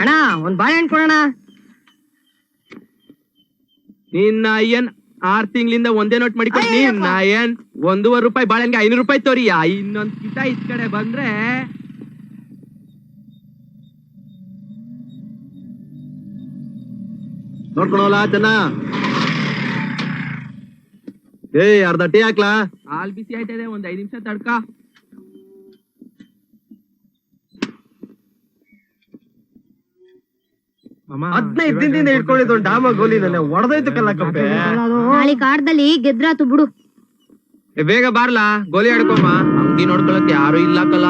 ಅಣ್ಣ ಒಂದ್ ಬಾಳೆಹಣ್ಣು ಕೊಡೋಣ. ನಿನ್ನ ಅಯ್ಯನ್ ಆರ್ ತಿಂಗಳಿಂದ ಒಂದೇ ನೋಟ್ ಮಾಡಿಕೊಂಡು. ನಿನ್ನ ಅಯ್ಯನ್ ಒಂದೂವರೆ ರೂಪಾಯಿ ಬಾಳೆನ್ಗೆ ಐನೂರು ರೂಪಾಯಿ ತೋರಿ. ಇನ್ನೊಂದ್ ಕಿತ ಇದ್ ಕಡೆ ಬಂದ್ರೆ. ನೋಡ್ಕೊಳಲ್ಲ ಚೆನ್ನ. ಏಯ್ ಅರ್ಧ ಟೀ ಹಾಕ್ಲಾ? ಹಾಲ್ ಬಿಸಿ ಆಯ್ತದೆ ಒಂದ್ ಐದ್ ನಿಮಿಷ ತಡ್ಕ. ಹದಿನೈದು ದಿನದಿಂದ ಇಟ್ಕೊಂಡಿದ್ದು ಡಾಮ ಗೋಲಿ ನನ್ನ ಹೊಡೆದೋಯ್ತು ಕಲ್ಲ ಕಪ್ಪೆ ನಾಳೆ ಕಾಡ್ದಲ್ಲಿ ಗೆದ್ರಾತು ಬಿಡು. ಏ, ಬೇಗ ಬಾರ್ಲಾ ಗೋಲಿ ಆಡ್ಕೊಮ್ಮ ಅಂಗಡಿ ನೋಡ್ಕೊಳಕ್ ಯಾರು ಇಲ್ಲ ಕಲ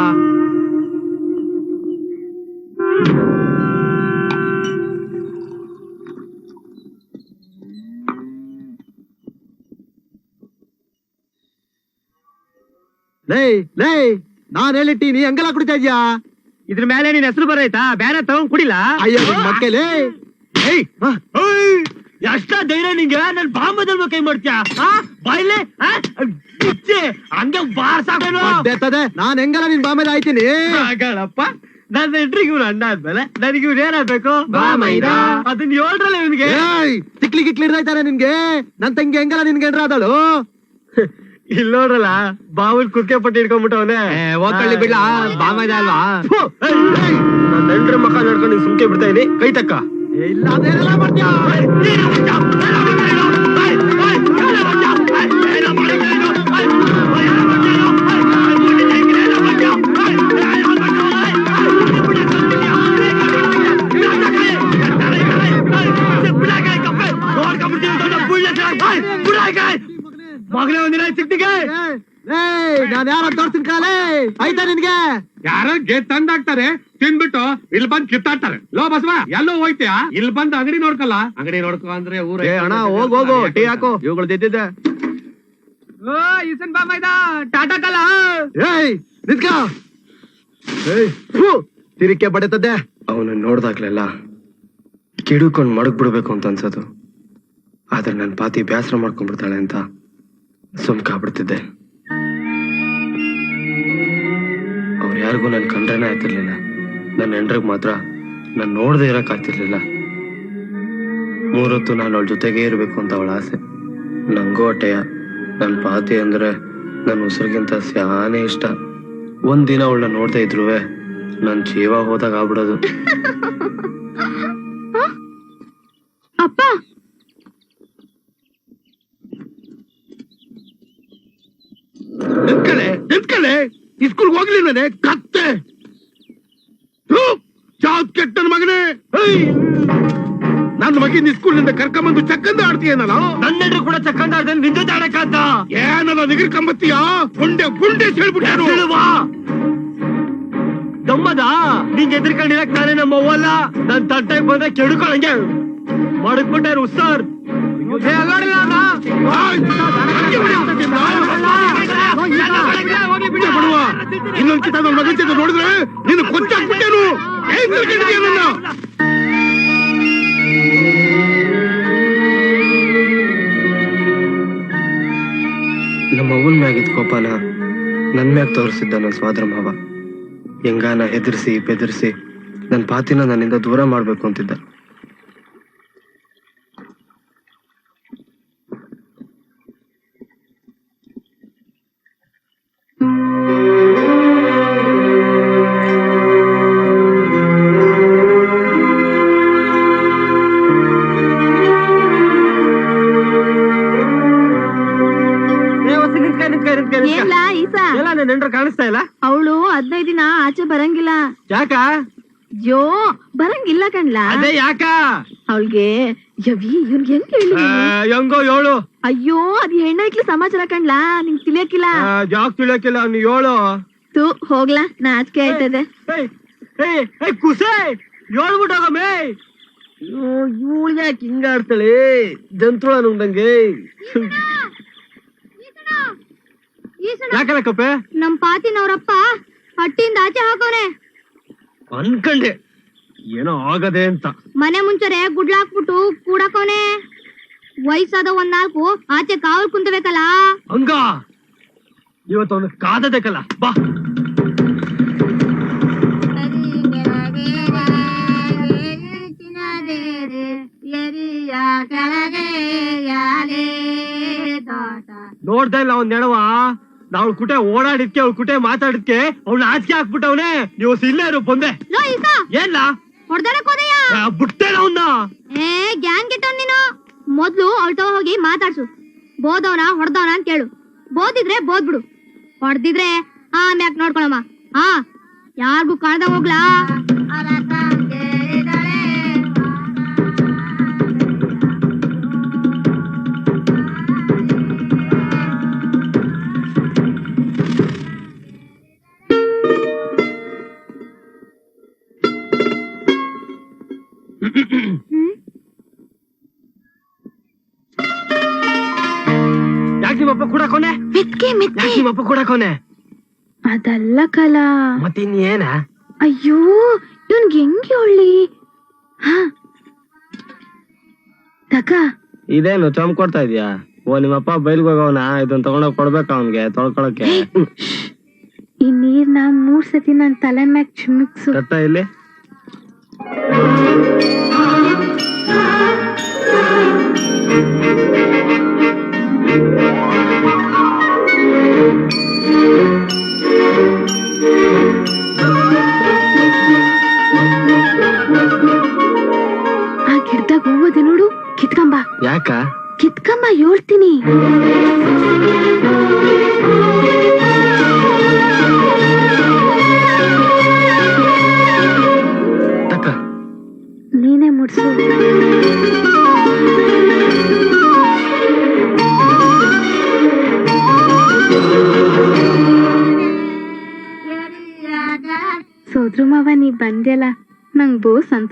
ಲೇ ಲೇ ನಾನ್ ಹೇಳಿಟ್ಟಿ ನೀ ಹಂಗೆಲ್ಲ ಕುಡಿತಾ ಇದ್ಯಾ? ಇದ್ರ ಮೇಲೆ ನಿನ್ ಹೆಸರು ಬರೈತಾ? ಬೇರೆ ತಗೊಂಡ್ ಕುಡಿಲ್ಲ ಅಯ್ಯ ಮಕ್ಕಳೇ ಎಷ್ಟ ಧೈರ್ಯ ನಿಂಗೆ? ನನ್ ಬಾಂಬದಲ್ಲಿ ಕೈ ಮಾಡ್ತೀಯ? ಬಾಯ್ಲೆ? ಹಂಗೆ ಬಾರ್ಸಾಕೇನು ನಾನ್ ಹೆಂಗಲ್ಲ ನಿನ್ ಬಾಮೇಲೆ ಆಯ್ತೀನಿ? ಆಗಳಪ್ಪ ನನ್ನ ಎಂಟ್ರಿಗೆ ಇವ್ನು ಅಣ್ಣ ಆದ್ಮೇಲೆ ನನಗೆ ಇವ್ರು ಏನಾಗ್ಬೇಕು. ಅದನ್ನ ಇವನಿಗೆ. ಏಯ್ ತಿಕ್ಲಿ ಗಿಟ್ಲಿ ಇರ್ತಾನೆ ನಿನ್ಗೆ? ನನ್ ತಂಗಿ ಹೆಂಗಲ್ಲ ನಿನ್ಗೆ ಎಂಡ್ರಾದಳು ಇಲ್ಲಿ ನೋಡ್ರಲ್ಲ ಬಾವಲ್ ಕುರ್ಕೆ ಪಟ್ಟಿ ಇಟ್ಕೊಂಡ್ಬಿಟ್ಟವನೆ ಬಿಡ್ಲ ಬಿಡ್ಲಾ ಇದೆ ಅಲ್ವಾ? ನನ್ನ ಹೆಂಡ್ರ ಮಕ್ಕ ನೋಡ್ಕೊಂಡು ಸುಮ್ಕೆ ಬಿಡ್ತಾ ಇದೀನಿ. ಕೈ ತಕ್ಕ. ಇಲ್ಲ ಅದೇನೆಲ್ಲ ಮಾಡ್ತೀಯ? ನಾನ್ ಯಾರ ತೋರ್ಸಿನ ಕಾಲೇ ಆಯ್ತಾ ನಿನ್ಗೆ? ಯಾರೋ ಗೇಟ್ ತಂದಾಕ್ತಾರೆ ತಿನ್ಬಿಟ್ಟು ಇಲ್ಲಿ ಬಂದ್ ಕಿತ್ತಾಡ್ತಾರೆ ಲೋ ಬಸವ ಎಲ್ಲೋ ಹೋಯ್ತೀಯಾ? ಇಲ್ಲಿ ಬಂದ್ ಅಂಗಡಿ ನೋಡ್ಕಲ್ಲ? ಅಂಗಡಿ ನೋಡ್ಕೊ ಅಂದ್ರೆ ಊರ ಏ ಅಣ್ಣ ಹೋಗ್ ಹೋಗು ಟೀ ಹಾಕು. ಇವುಗಳು ತಿದ್ದಿದ್ದೆ ಓ ಇಸನ್ ಬಾಮೈದ ಟಾಟಾ ಕಲ? ಏಯ್ ನಿತ್ಕೋ. ಏಯ್ ತಿರಿಕೆ ಬಡತದ್ದೆ. ಅವನ ನೋಡ್ದಾಗ್ಲೆಲ್ಲ ಕಿಡುಕೊಂಡು ಮಡಗ್ ಬಿಡ್ಬೇಕು ಅಂತ ಅನ್ಸೋದು. ಆದ್ರೆ ನನ್ನ ಪಾತಿ ಬೇಸರ ಮಾಡ್ಕೊಂಡ್ಬಿಡ್ತಾಳೆ ಅಂತ ಸುಮ್ಕಾಗ್ಬಿಡ್ತಿದ್ದೆ. ಯಾರಿಗೂ ನನ್ನ ಕಂಡ್ರೇನೆ ಆಯ್ತಿರ್ಲಿಲ್ಲ ನನ್ನ ಹೆಂಡ್ರಿಗೆ ಮಾತ್ರ ನಾನು ನೋಡದೆ ಇರಕ್ ಆಗ್ತಿರ್ಲಿಲ್ಲ. ಮೂರೊತ್ತು ನಾನು ಅವಳ ಜೊತೆಗೆ ಇರಬೇಕು ಅಂತ ಅವಳ ಆಸೆ. ನಂಗೂ ಹೊಟ್ಟೆಯ ನನ್ನ ಪಾತಿ ಅಂದ್ರೆ ನನ್ನ ಉಸಿರಿಗಿಂತ ಸ್ಯಾನೆ ಇಷ್ಟ. ಒಂದಿನ ಅವಳನ್ನ ನೋಡ್ತಾ ಇದ್ರು ನನ್ ಜೀವ ಹೋದಾಗ ಆಗ್ಬಿಡೋದು. ಅಪ್ಪ! ನಿಂತ್ಕಳೆ ಸ್ಕೂಲ್ ಹೋಗ್ಲಿಲ್ಲ ಕತ್ತೆ. ಚಾವ್ ಕೆಟ್ಟ ನನ್ ಮಗನೇ! ನನ್ನ ಮಗಿನ ಸ್ಕೂಲ್ನಿಂದ ಕರ್ಕೊಂಬಂದು ಚಕ್ಕಂದ ಆಡ್ತೀಯನಲ್ಲ? ನನ್ನ ಹೆಂಡ್ರು ಕೂಡ ಚಕ್ಕಂದ ಆಡ್ದೆ ನಿಂದು ಆಡಕ್ಕಾದ ಏನಲ್ಲ ನಿಗರ್ ಕಂಬತ್ತೀಯ? ಗುಂಡೆ ಗುಂಡೆ ಹೇಳ್ಬಿಟ್ಟಾರು ಹೇಳುವಾ. ಗಮ್ಮದ ನಿಂಗೆ ಎದ್ರಿಕೊಂಡಿರಕ್ ನಾನೇ ನಮ್ಮ ಅವ್ವಲ್ಲ ನನ್ ತಟ್ಟೆಗೆ ಬಂದ್ರೆ ಕೆಡ್ಕೊಳಂಗೆ. ಮಾಡಕ್ಬಿಟ್ಟಾರ ಉಸ್ತಾರ್ ಇನ್ನೊಂದ್ ಕಿತ ನನ್ನ ಮಗನ್ ಜೊತೆ ನೋಡಿದ್ರೆ ನೀನು ಕೊಚ್ಚಾಕ್ಬಿಟ್ಟೇನು ನನ್ನ? ನಮ್ಮ ಅವ್ವನ್ ಮ್ಯಾಗಿದ್ ಕೋಪನ ನನ್ ಮ್ಯಾಗ್ ತೋರಿಸಿದ್ದ ನನ್ನ ಸ್ವಾದ್ರ ಮಾವ. ಹೆಂಗಾನ ಹೆದರ್ಸಿ ಬೆದರ್ಸಿ ನನ್ ಪಾತಿನ ನನ್ನಿಂದ ದೂರ ಮಾಡ್ಬೇಕು ಅಂತಿದ್ದ. ಹೆಂಡ್ರು ಕಾಣಿಸ್ತಾ ಇಲ್ಲ? ಅವಳು ಹದಿನೈದು ದಿನ ಆಚೆ ಬರಂಗಿಲ್ಲ. ಯಾಕ? ಯೋ ಬರಂಗಿಲ್ಲ ಕಣ್ಲಾ. ಅದೇ ಯಾಕ? ಅವಳಿಗೆ ಯವಿ ಇವ್ನ್ ಹೆಂಗ್ ಹೇಳಿ ಆ, ಹೆಂಗೋ ಯೋಳು ಅಯ್ಯೋ ಅದ್ ಹೆಣ್ಣೈಕ್ಳು ಸಮಾಚಾರ ಕಣ್ಲಾ ನಿಂಗ್ ತಿಳಿಯಕ್ಕಿಲ್ಲ. ಜಾಕ್ ತಿಳಿಯಕಿಲ್ಲ ನೀ ಯೋಳು ತು ಹೋಗ್ಲಾ ನಾಚಿಕೆ ಆಯ್ತದೆ ಏಯ್, ಏಯ್, ಏಯ್, ಕುಸೆ! ಹೇಳ್ಬಿಟ್ಟೋಗಮ್ಮೆ ಇವಳು ಯಾಕೆ ಹಿಂಗಾಡ್ತಾಳೆ? ಜಂತುಳ ನುಂದಂಗೆ ಯಾಕಲ್ಲ ನಮ್ಮ ನಮ್ ಪಾತಿನವ್ರಪ್ಪ ಹಟ್ಟಿಯಿಂದ ಆಚೆ ಹಾಕೋನೆ ಅನ್ಕಂಡೆ. ಏನೋ ಆಗದೆ ಅಂತ. ಮನೆ ಮುಂಚೆರೆ ಗುಡ್ಲಾಕ್ಬಿಟ್ಟು ಕೂಡಕೋನೆ. ವಯಸ್ಸಾದ ಒಂದ್ ನಾಲ್ಕು ಆಚೆ ಕಾವಲ್ ಕುಂತಬೇಕಲ್ಲ ಹಂಗ? ಇವತ್ತೊಂದು ಕಾದಬೇಕಲ್ಲ ಬಾ. ನೋಡ್ದಲ್ಲ ಇಲ್ಲ ಅವ್ನ್ ನೆಡವಾ ನಾವ್ ಕುಟೆ ಓಡಾಡಿದ್ಕೆ ಅವ್ಳ ಕುಟೆ ಮಾತಾಡಿದ್ಕೆ ಅವ್ನ ಆಚೆ ಹಾಕ್ಬಿಟ್ಟವ್ನೆ. ನೀವು ಸಿಲ್ಲರು ಇರು ಬಂದೆ. ಎಲ್ಲ ಈಸ ಏನ್ಲ? ಹೊಡ್ದಾಡಕ್ ಹೋದೆಯಾ? ಬಿಟ್ಟೇನ ಅವನ್ನ ಏ ಗ್ಯಾಂಗ್ ಗಿಟ್ಟವ್ ನೀನು? ಮೊದ್ಲು ಅವಳ ತವ ಹೋಗಿ ಮಾತಾಡ್ಸು. ಬೋದವನ ಹೊಡ್ದವನ ಅಂತ ಕೇಳು. ಬೋದಿದ್ರೆ ಬೋದ್ಬಿಡು. ಹೊಡ್ದಿದ್ರೆ ಆಮ್ಯಾಕ್ ನೋಡ್ಕೊಳಮ್ಮ. ಹಾ ಯಾರಿಗೂ ಕಾಣ್ದ ಹೋಗ್ಲಾ? ಮೆತ್ಕೆ ಮೆತ್ಕೆ ಯಾಕೆ ನಿಮ್ಮಪ್ಪ ಕೂಡಕೋನೆ ಅದಲ್ಲ ಕಲ. ಮತ್ತಿನ್ನೇನ? ಅಯ್ಯೋ ಇವ್ನ್ಗೆ ಹೆಂಗೆ ಒಳ್ಳಿ ಹಾ. ತಕ. ಇದೇನು ಚಮ್ ಕೊಡ್ತಾ ಇದೀಯಾ? ಓ ನಿಮ್ಮಪ್ಪ ಬೈಲ್ಗೆ ಹೋಗವನ? ಇದನ್ನ ತಗೊಂಡೋಗಿ ಕೊಡ್ಬೇಕ ಅವನ್ಗೆ ತೊಳ್ಕೊಳಕ್ಕೆ? ಈ ನೀರ್ನ ಮೂರ್ ಸತಿ ನನ್ ತಲೆ ಮ್ಯಾಗ್ ಚಿಮಿಕ್ಸು ಕತ್ತ ಇಲ್ಲಿ ಕಿತ್ಕಂಬ ಹೇಳ್ತೀನಿ.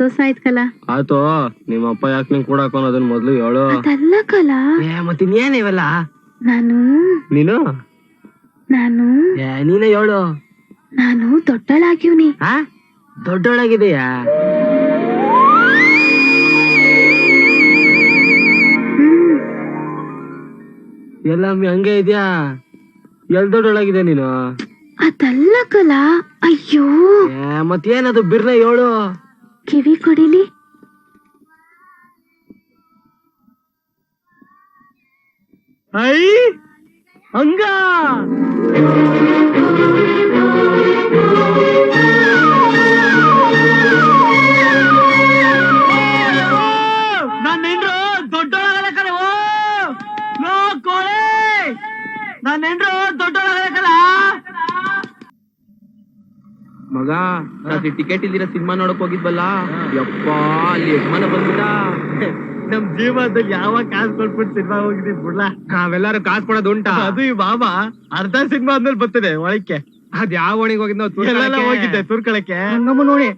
ಬಹು ಆಯ್ತ್ ಕಲ ಆಯ್ತು ನಿಮ್ಮಪ್ಪ ಯಾಕೆ ನಿಂಗ್ ಕೂಡಾಕೋನ್ ಅದನ್ನ ಮೊದ್ಲು ಹೇಳು. ಅದಲ್ಲ ಕಲ. ಏ ಮತ್ತಿನ್ನೇನ ಇವೆಲ್ಲ? ನಾನು. ನೀನು? ನಾನು. ಏ ನೀನೇ ಹೇಳು. ನಾನು ದೊಡ್ಡಳಾಗಿವ್ನಿ. ಆ? ದೊಡ್ಡೊಳಗಿದೆಯಾ? ಎಲ್ಲ ಹಂಗೆ ಇದ್ಯಾ? ಎಲ್ ದೊಡ್ಡೊಳಗಿದೆ ನೀನು? ಅದಲ್ಲ ಕಲಾ. ಅಯ್ಯೋ. ಏ ಮತ್ತೇನದು ಬಿರ್ನ ಹೇಳು. ಕಿವಿ ಕೊಡಿಲಿ? ಐ ಹಂಗ. ರಾತ್ರಿ ಟಿಕೆಟ್ ಇಲ್ದಿರ ಸಿನಿಮಾ ನೋಡಕ್ ಹೋಗಿದ್ವಲ್ಲ? ಯಪ್ಪ ಅಲ್ಲಿ ಯಜಮಾನ ಬಂದ್ಬಿಟ್ಟ. ನಮ್ ಜೀವನದಲ್ಲಿ ಯಾವಾಗ ಕಾಸು ಕೊಟ್ಬಿಟ್ಟು ಸಿನಿಮಾ ಹೋಗಿದ್ದೀನಿ ಬಿಡ್ಲ ನಾವೆಲ್ಲಾರು ಕಾಸು ಕೊಡೋದು ಉಂಟಾ? ಅದು ಈ ಬಾಬಾ ಅರ್ಧ ಸಿನಿಮಾ ಆದ್ಮೇಲೆ ಬರ್ತದೆ ಒಳಕ್ಕೆ. ಅದ್ ಯಾವ ಓಣಿಗೆ ಹೋಗಿದ್ನೋ ತುರ್ಕಳಕ್ಕೆ? ಹೋಗಿದ್ದೆ ತುರ್ಕಳಕ್ಕೆ. ನೋಡಿ.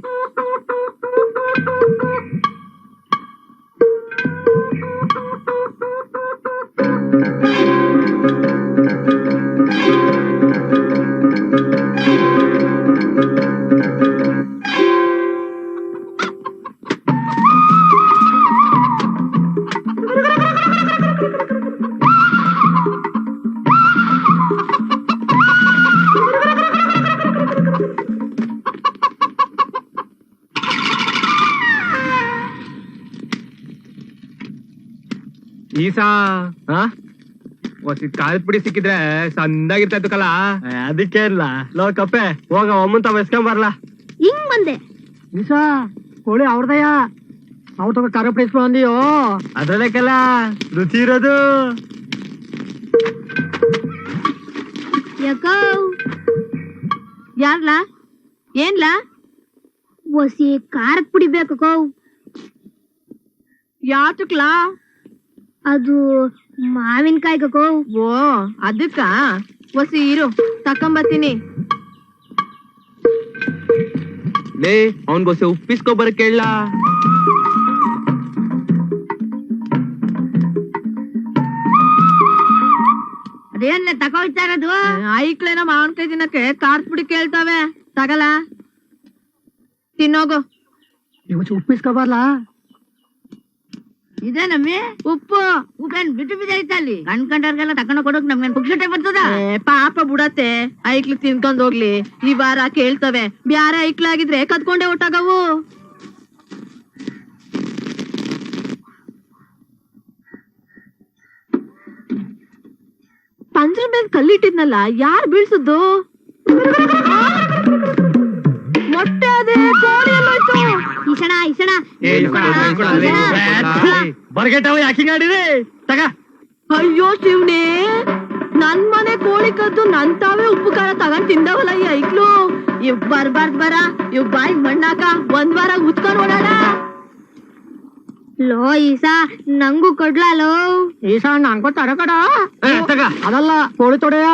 ಈಸಾ ಹಾ ಒಸಿದ್ ಕಾಲದ ಪುಡಿ ಸಿಕ್ಕಿದ್ರೆ ಸಂದಾಗಿರ್ತಾ ಇತ್ತು ಕಲ ಅದಕ್ಕೆ ಇಲ್ಲ. ಲೋ ಕಪ್ಪೆ ಹೋಗ ಒಮ್ಮನ್ ತಾವ ಎಸ್ಕೊಂಡ್ ಬರ್ಲಾ. ಹಿಂಗ್ ಬಂದೆ. ನಿಶಾ ಕೋಳಿ ಅವ್ರದಯ್ಯ ನಾವು ತಗೋ ಕರ ಪ್ಲೇಸ್ ಅಂದಿಯೋ ಅದ್ರಲ್ಲಕ್ಕೆಲ್ಲ ರುಚಿ ಇರೋದು. ಯಾಕೋ? ಯಾರ್ಲಾ? ಏನ್ಲಾ? ಒಸಿ ಖಾರಕ್ ಪುಡಿ ಬೇಕು ಯಾತಕ್ಲಾ? ಅದು ಮಾವಿನಕಾಯಿ ಕಕೋ. ಓ ಅದಕ್ಕ ಒಸಿ ಇರು ತಕೊಂಬತ್ತೀನಿ ಲೇ ಅವನ್ಗೋಸೆ ಉಪ್ಪಿಸ್ಕೊ ಬರಕ್ ಕೇಳಲಾ ಅದೇನ್ ತಗೋಯ್ತಾ ಇರೋದು ಐಕ್ಳೇನ ಮಾವಿನಕಾಯಿ ತಿನ್ನಕ್ಕೆ ಕಾರ್ಸ್ ಬಿಡಿ ಕೇಳ್ತಾವೆ. ತಗಲ. ತಿನ್ನೋಗು. ಇವತ್ತು ಉಪ್ಪಿಸ್ಕೊ ಬರ್ಲಾ? ಇದೇನಮ್ಮಿ? ಉಪ್ಪು. ಉಪ್ಪೇನ್ ಬಿಟ್ಟು ಬಿದ್ದೈತ ಅಲ್ಲಿ ಕಣ್ಕಂಡವ್ರಿಗೆಲ್ಲ ತಕೊಂಡ ಕೊಡೋಕ್ ನಮ್ಗೆ ಪುಕ್ಷಟೆ ಬರ್ತದ? ಪಾಪ ಬಿಡತ್ತೆ. ಐಕ್ಲಿ ತಿನ್ಕೊಂಡ್ ಹೋಗ್ಲಿ. ಈ ವಾರ ಕೇಳ್ತವೆ. ಬ್ಯಾರ ಐಕ್ಳಾಗಿದ್ರೆ ಕದ್ಕೊಂಡೆ ಒಟ್ಟಾಗವು. ಮೇಲೆ ಕಲ್ಲಿಟ್ಟಿದ್ನಲ್ಲ, ಯಾರ್ ಬೀಳ್ಸದ್ದು? ಇಸ್ಕೊಳ, ಇಸ್ಕೊಳ. ಬರ್ಗೆಟ್ಟವ ಯಾಕಿಂಗ್ ಆಡಿದೆ? ತಗ. ಅಯ್ಯೋ ಶಿವನೇ ನನ್ ಮನೆ ಕೋಳಿ ಕದ್ದು ನನ್ ತಾವೇ ಉಪ್ಪು ಖಾರ ತಗೊಂಡ್ ತಿಂದವಲ್ಲ ಈ ಐಕ್ಳು. ಇವ್ ಬರ್ಬಾರ್ದ್ ಬರ ಇವ್ ಬಾಯಿ ಮಣ್ಣಾಕ ಒಂದ್ ವಾರ ಉತ್ಕೊಂಡ್ ಓಡಾಡ. ಲೋ ಈಸಾ ನಂಗೂ ಕೊಡ್ಲಾ ಲೋ. ಈಶಾ ನಂಗೂ ತರಕಡ ಅದಲ್ಲ ಕೋಳಿ ತೊಡೆಯ.